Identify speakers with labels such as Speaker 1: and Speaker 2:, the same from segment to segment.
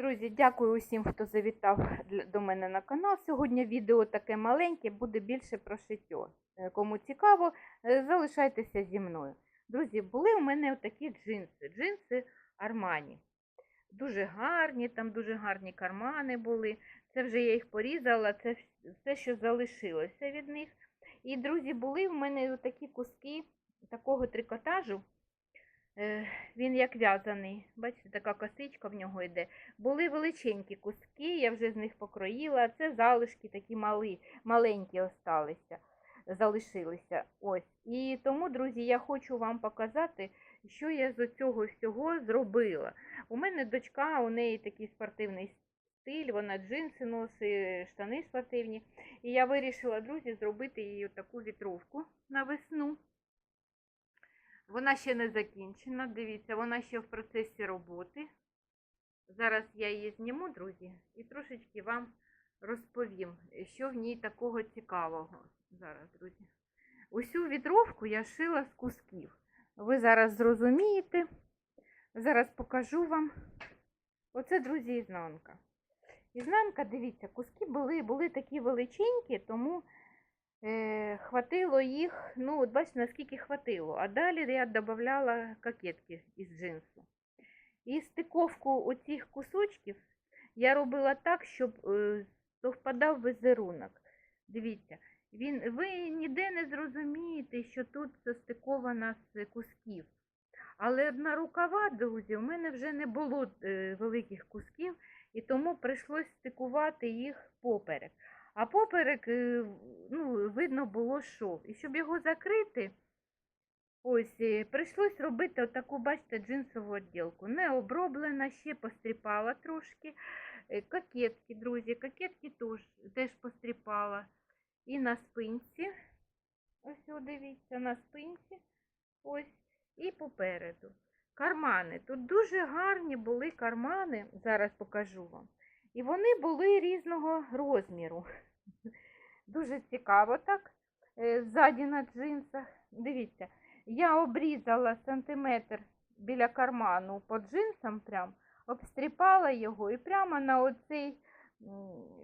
Speaker 1: Друзі, дякую усім, хто завітав до мене на канал. Сьогодні відео таке маленьке, буде більше про шиття. Е, Кому цікаво, е, залишайтеся зі мною. Друзі, були у мене такі джинси, джинси Армані. Дуже гарні, там дуже гарні кармани були. Це вже я їх порізала, це все, що залишилося від них. І, друзі, були в мене такі куски такого трикотажу. Е, Він як в'язаний. Бачите, така косичка в нього йде. Були величенькі куски, я вже з них покроїла. Це залишки такі малі, маленькі осталися, залишилися. Ось. І тому, друзі, я хочу вам показати, що я з цього всього зробила. У мене дочка, у неї такий спортивний стиль, вона джинси носить, штани спортивні. І я вирішила, друзі, зробити їй таку вітровку на весну. Вона ще не закінчена, дивіться, вона ще в процесі роботи. Зараз я її зніму, друзі, і трошечки вам розповім, що в ній такого цікавого. Зараз, друзі. Усю вітровку я шила з кусків. Ви зараз зрозумієте. Зараз покажу вам. Оце, друзі, ізнанка. Ізнанка, дивіться, куски були, були такі величенькі, тому е, хватило їх, ну, от бачите, наскільки хватило. А далі я додавала кокетки із джинсу. І стиковку оцих кусочків я робила так, щоб е, совпадав візерунок. Дивіться, він, ви ніде не зрозумієте, що тут состикована з кусків. Але на рукава, друзі, у мене вже не було е, великих кусків, і тому прийшлось стикувати їх поперек. А поперек, е, ну, видно було шов. І щоб його закрити, ось е, прийшлось робити отаку, бачите, джинсову відділку. Не оброблена, ще постріпала трошки. Е, Кокетки, друзі, кокетки теж, теж постріпала. І на спинці. Ось, о, дивіться, на спинці. Ось. І попереду. Кармани. Тут дуже гарні були кармани, зараз покажу вам. І вони були різного розміру. Дуже цікаво так. е, Ззаді на джинсах. Дивіться, я обрізала сантиметр біля карману по джинсам, прям, обстріпала його і прямо на оцей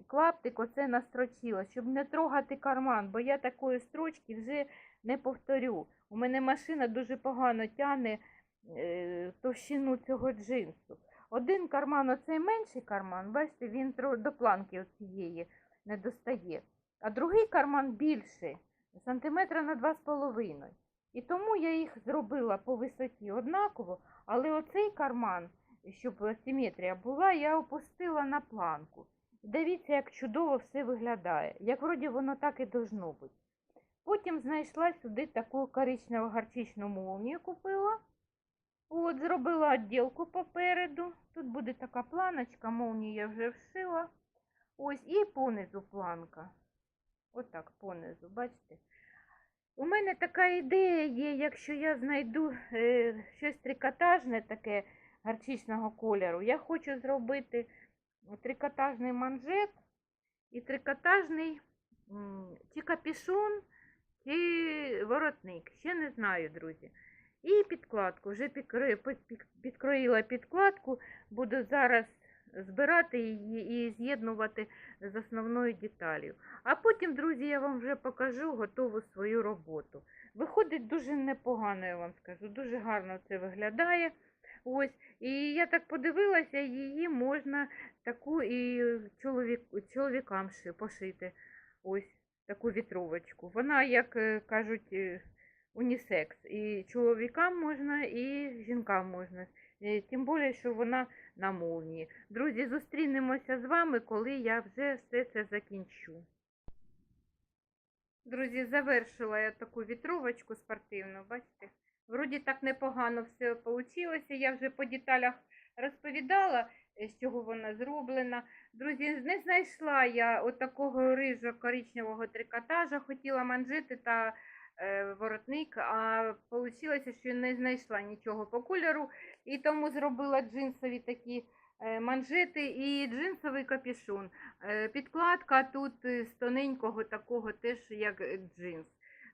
Speaker 1: клаптик оце настрочила, щоб не трогати карман, бо я такої строчки вже не повторю. У мене машина дуже погано тягне е, товщину цього джинсу. Один карман, оцей менший карман, бачите, він до планки оцієї не достає. А другий карман більший, сантиметра на 2,5. І тому я їх зробила по висоті однаково, але оцей карман, щоб симетрія була, я опустила на планку. Дивіться, як чудово все виглядає. Як вроді воно так і должно бути. Потім знайшла сюди таку коричнево гарчичну молнію купила. От, зробила відділку попереду. Тут буде така планочка, молнію я вже вшила. Ось, і понизу планка. Отак, понизу, бачите? У мене така ідея є, якщо я знайду е, щось трикотажне таке гарчичного кольору, я хочу зробити трикотажний манжет і трикотажний чи капюшон, чи воротник. Ще не знаю, друзі. І підкладку. Вже підкро- під- під- підкроїла підкладку, буду зараз збирати її і з'єднувати з основною деталью. А потім, друзі, я вам вже покажу готову свою роботу. Виходить дуже непогано, я вам скажу. Дуже гарно це виглядає. Ось. І я так подивилася, її можна таку і чоловік, чоловікам пошити. Ось таку вітровочку. Вона, як е, кажуть, е, унісекс. І чоловікам можна, і жінкам можна. Е, Тим більше, що вона на молнії. Друзі, зустрінемося з вами, коли я вже все це закінчу. Друзі, завершила я таку вітровочку спортивну, бачите? Вроді так непогано все вийшло. Я вже по деталях розповідала, е, з чого вона зроблена. Друзі, не знайшла я от такого рижо-коричневого трикотажа, хотіла манжети та воротник, а вийшло, що не знайшла нічого по кольору, і тому зробила джинсові такі е, манжети і джинсовий капюшон. Е, Підкладка тут е, з тоненького такого теж як е, джинс.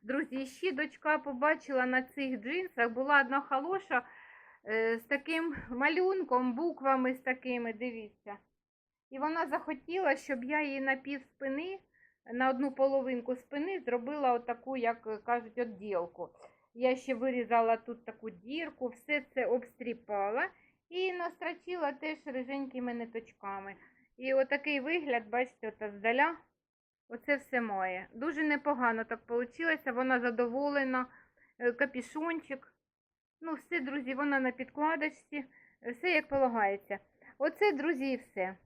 Speaker 1: Друзі, ще дочка побачила на цих джинсах, була одна халоша е, з таким малюнком, буквами з такими, дивіться. І вона захотіла, щоб я її на пів спини, на одну половинку спини зробила отаку, як е, кажуть, відділку. Я ще вирізала тут таку дірку, все це обстріпала і настрочила теж риженькими ниточками. І отакий вигляд, бачите, от здаля, оце все має. Дуже непогано так вийшло, вона задоволена, Е, капішончик. Ну, все, друзі, вона на підкладочці, е, все як полагається. Оце, друзі, все.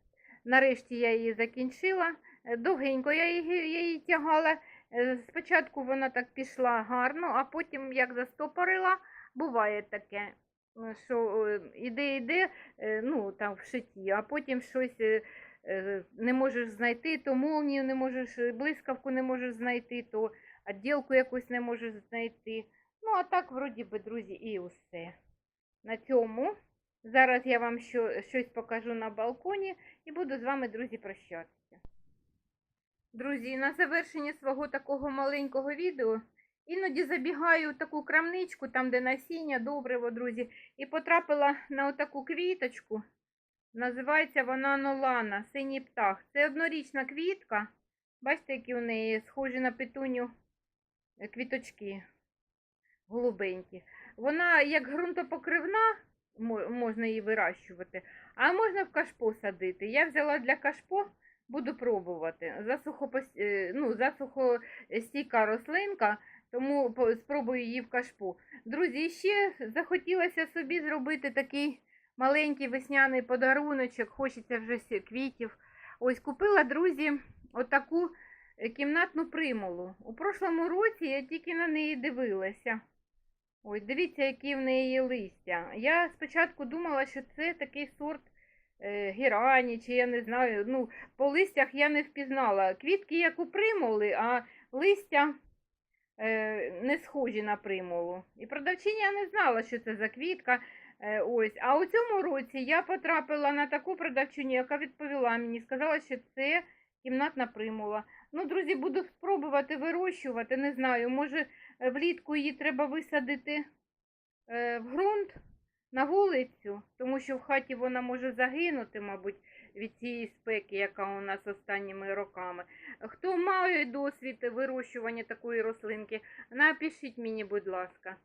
Speaker 1: Нарешті я її закінчила. Довгенько я її, її тягала. Е, Спочатку вона так пішла гарно, а потім як застопорила, буває таке, е, що е, іде, іде, ну там в шиті, а потім щось не можеш знайти, то молнію не можеш, блискавку не можеш знайти, то відділку якусь не можеш знайти. Ну, а так, вроді би, друзі, і усе. На цьому. Зараз я вам що, щось покажу на балконі і буду з вами, друзі, прощатися. Друзі, на завершення свого такого маленького відео іноді забігаю в таку крамничку, там, де насіння, добриво, друзі, і потрапила на отаку квіточку. Називається вона Нолана, синій птах. Це однорічна квітка. Бачите, які у неї схожі на петуню е, квіточки голубенькі. Вона як ґрунтопокривна, можна її вирощувати, а можна в кашпо садити. Я взяла для кашпо, буду пробувати. Засухопос... е, ну, засухостійка рослинка, тому спробую її в кашпо. Друзі, ще захотілося собі зробити такий маленький весняний подаруночок, хочеться вже квітів. Ось купила, друзі, отаку е, кімнатну примулу. У прошлому році я тільки на неї дивилася. Ой, дивіться, які в неї листя. Я спочатку думала, що це такий сорт е, герані, чи я не знаю. Ну, по листях я не впізнала. Квітки як у примули, а листя е, не схожі на примулу. І продавчиня не знала, що це за квітка. Е, ось. А у цьому році я потрапила на таку продавчиню, яка відповіла мені, сказала, що це кімнатна примула. Ну, друзі, буду спробувати вирощувати. Не знаю, може влітку її треба висадити в ґрунт на вулицю, тому що в хаті вона може загинути, мабуть, від цієї спеки, яка у нас останніми роками. Хто має досвід вирощування такої рослинки, напишіть мені, будь ласка.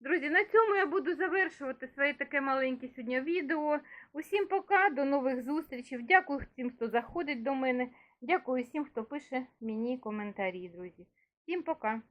Speaker 1: Друзі, на цьому я буду завершувати своє таке маленьке сьогодні відео. Усім пока, до нових зустрічей. Дякую всім, хто заходить до мене. Дякую всім, хто пише мені коментарі, друзі. Всім пока.